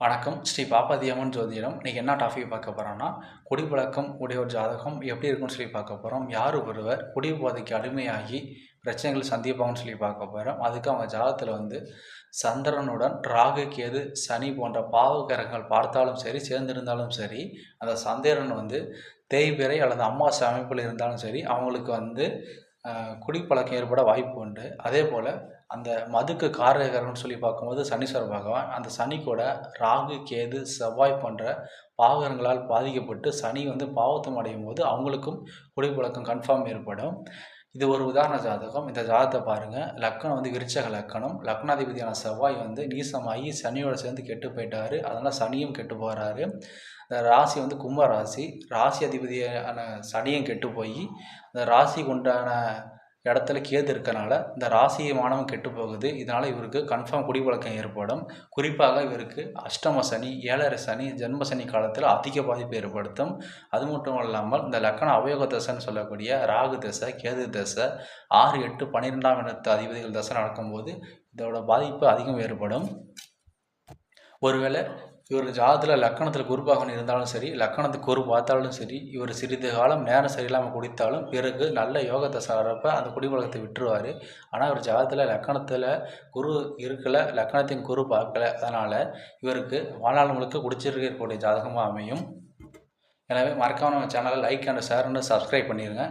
வணக்கம். ஸ்ரீ பாப்பாதியம்மன் ஜோதிடம். இன்றைக்கி என்ன டாபிக் பார்க்க போகிறோம்னா குடிப்பழக்கம் உடையோர் ஜாதகம் எப்படி இருக்குன்னு சொல்லி பார்க்க போகிறோம் யார் ஒருவர் குடிபோதைக்கு அடிமையாகி பிரச்சனைகள் சந்திப்பாங்கன்னு சொல்லி பார்க்க போகிறோம் அதுக்கு அவங்க ஜாதகத்தில் வந்து சந்திரனுடன் ராகு கேது சனி போன்ற பாவகரங்கள் பார்த்தாலும் சரி சேர்ந்திருந்தாலும் சரி அந்த சந்திரன் வந்து தேய்பிறை அல்லது அம்மாசை அமைப்பில் இருந்தாலும் சரி அவங்களுக்கு வந்து குடிப்பழக்கம் ஏற்பட வாய்ப்பு உண்டு. அதே போல் அந்த மதுக்கு காரகரம்னு சொல்லி பார்க்கும்போது சனீஸ்வர பகவான் அந்த சனி கூட ராகு கேது செவ்வாய் போன்ற பாகரங்களால் பாதிக்கப்பட்டு சனி வந்து பாவத்தம் அடையும் போது அவங்களுக்கும் குடிப்பழக்கம் கன்ஃபார்ம் ஏற்படும். இது ஒரு உதாரண ஜாதகம். இந்த ஜாதகத்தை பாருங்கள் லக்கணம் வந்து விருச்சக லக்கணம். லக்னாதிபதியான செவ்வாய் வந்து நீசமாகி சனியோட சேர்ந்து கெட்டு போயிட்டாரு. அதனால் சனியும் கெட்டு போகிறாரு இந்த ராசி வந்து கும்ப ராசி ராசி அதிபதியான சனியும் கெட்டு போய் அந்த ராசிக்கு உண்டான இடத்துல கேது இருக்கனால இந்த ராசியை மானமும் கெட்டு போகுது. இதனால் இவருக்கு கன்ஃபார்ம் குடிப்பழக்கம் ஏற்படும். குறிப்பாக இவருக்கு அஷ்டம சனி ஏழரை சனி ஜென்ம சனி காலத்தில் அதிக பாதிப்பு ஏற்படுத்தும். அது மட்டும் இல்லாமல் இந்த லக்கண அவயோக தசைன்னு சொல்லக்கூடிய ராகு தசை கேது தசை ஆறு எட்டு பன்னிரெண்டாம் இடத்து அதிபதிகள் தசை நடக்கும்போது இதோட பாதிப்பு அதிகம் ஏற்படும். ஒருவேளை இவர் ஜாதத்தில் லக்கணத்தில் குருபாகன் இருந்தாலும் சரி லக்கணத்துக்கு குரு பார்த்தாலும் சரி இவர் சிறிது காலம் நேரம் சரியில்லாமல் குடித்தாலும் பிறகு நல்ல யோகத்தை சாரப்ப அந்த குடிப்பழக்கத்தை விட்டுருவார். ஆனால் இவர் ஜாதத்தில் லக்கணத்தில் குரு இருக்கலை லக்கணத்தின் குரு பார்க்கல அதனால் இவருக்கு வாழ்நாள் முழுக்க குடிச்சிருக்கக்கூடிய ஜாதகமாக அமையும். எனவே மறக்காம நம்ம சேனலை like and share and subscribe பண்ணிடுங்க